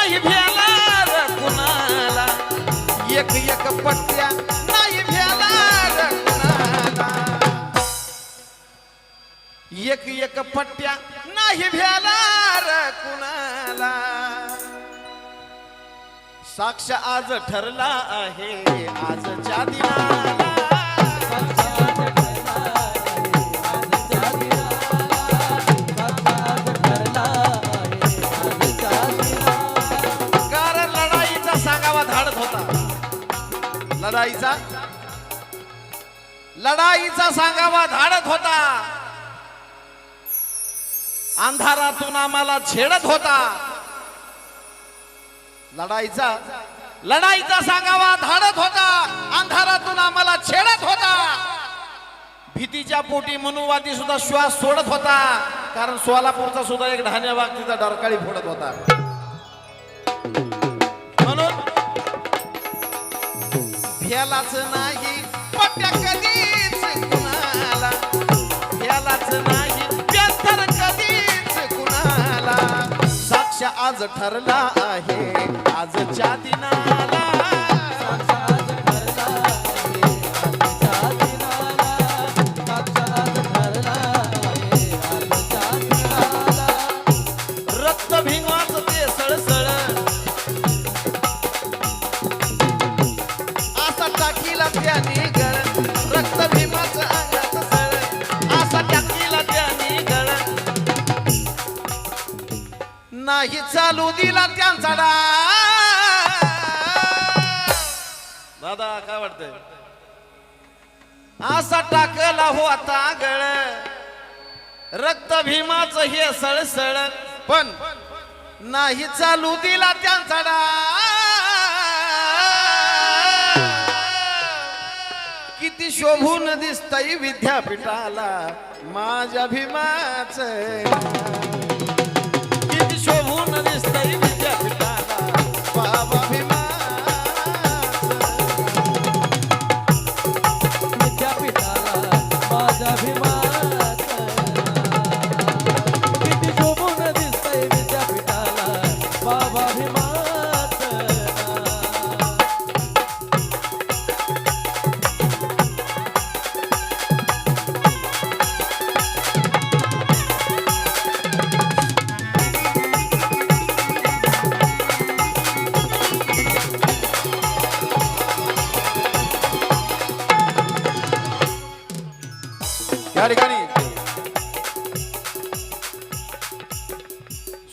नाही कुणाला. एक एक पट्ट्या नाही भेणार कुणाला. एक एक पट्ट्या नाही कुणाला. साक्ष आज ठरला आहे आजच्या दिना लढाईचा. लढाईचा सांगावा धाडत होता. अंधारातून आम्हाला छेडत होता. लढाईचा लढाईचा सांगावा धाडत होता. अंधारातून आम्हाला छेडत होता. भीतीच्या पोटी मनुवादी सुद्धा श्वास सोडत होता. कारण सोलापूरचा सुद्धा एक ढाण्या वागतीचा डरकाळी फोडत होता. भ्यालाच नाही पट्ट्या कधीच कुणाला. भ्यालाच नाही व्यंतर कधीच कुणाला. साक्ष आज ठरला आहे आजच्या दिनाला. नाही चालू दिला त्यांचा दादा काय वाटतंय? असा टाकला होता गळ. रक्त भीमाच हे सळसळ. पण नाही चालू दिला त्यांचा डा किती शोभून दिसतय विद्यापीठाला. माझ्या भीमाच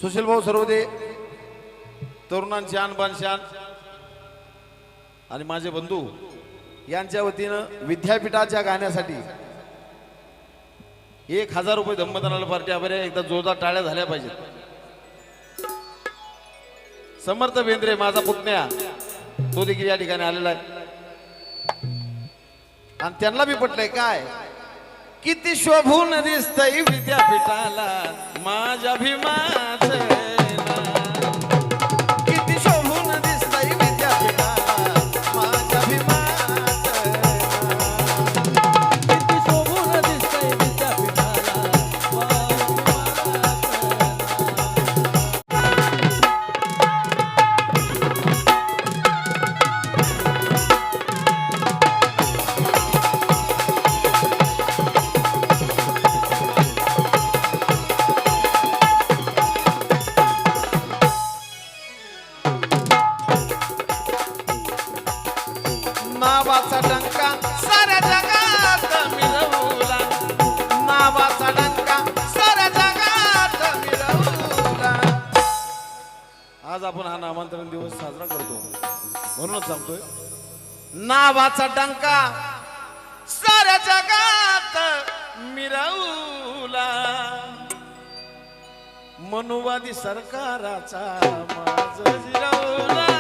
सुशील भाऊ सर्वदे तरुणांची आणबान शान आणि माझे बंधू यांच्या वतीनं विद्यापीठाच्या गाण्यासाठी एक हजार रुपये धम्मदानाला पार्टी आभारी एकदा जोरदार टाळ्या झाल्या पाहिजेत. समर्थ बेंद्रे माझा पुतण्या तो देखील या ठिकाणी आलेला आहे. आणि त्यांना बी पटलंय काय? किती शोभून दिसतय विद्यापीठाला. माझ्या भीमाच नावाचा डंका साऱ्या जगात मिळवला. नावाचा डंका साऱ्या जगात मिळवला. आज आपण हा नामांतरण दिवस साजरा करतो. म्हणूनच सांगतोय नावाचा डंका साऱ्या जगात मिरवला मनुवादी सरकाराचा माझ जिरवला.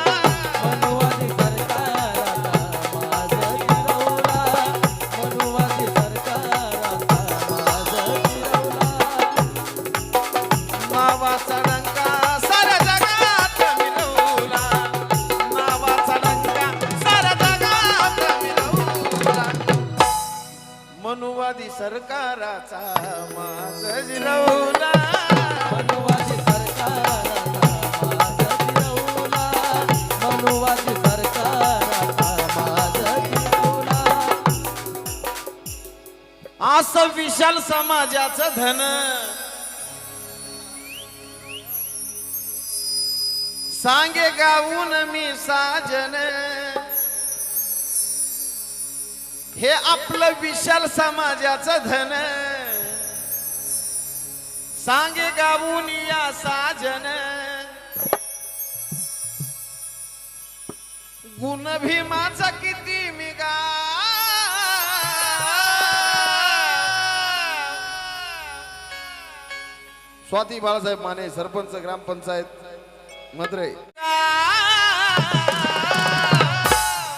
असं विशाल समाजाचं धन. सांगे गाऊन मी साजन. हे आपलं विशाल समाजाचं धन. सांगे गाऊन या साजन. गुण भीमाचा किती मी गा स्वाती बाळासाहेब माने सरपंच ग्रामपंचायत मद्रे.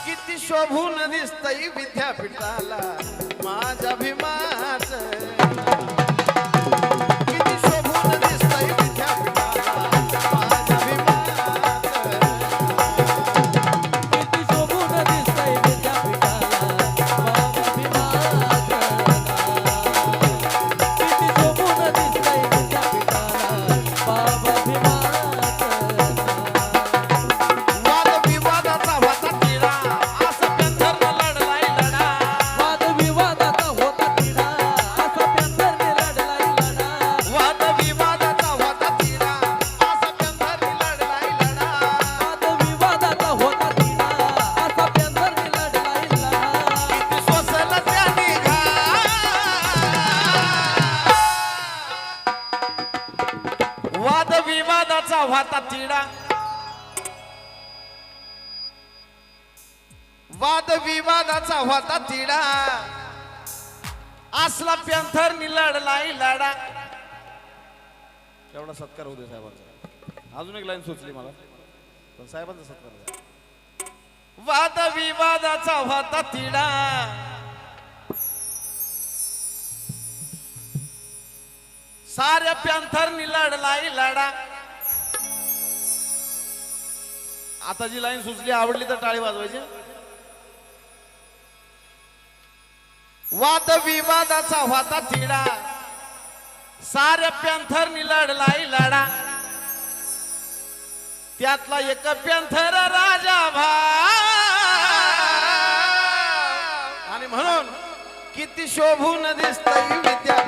किती शोभून दिसतय विद्यापीठाला. माझ्या भीमाच होता तिडा. असला पॅन्थर लढलाई लढा. एवढा सत्कार होते साहेबांचा. अजून एक लाईन सुचली मला. पण साहेबांचा सत्कार वाद विवादाचा होता तिडा. साऱ्या पॅन्थर लढलाई लढा. आता जी लाईन सुचली आवडली तर टाळी वाजवायची. वाद विवादाचा होता तिडा साऱ्या पॅन्थर लढलाय लढा. त्यातला एक पॅन्थर राजा भा आणि म्हणून किती शोभून दिसत विद्या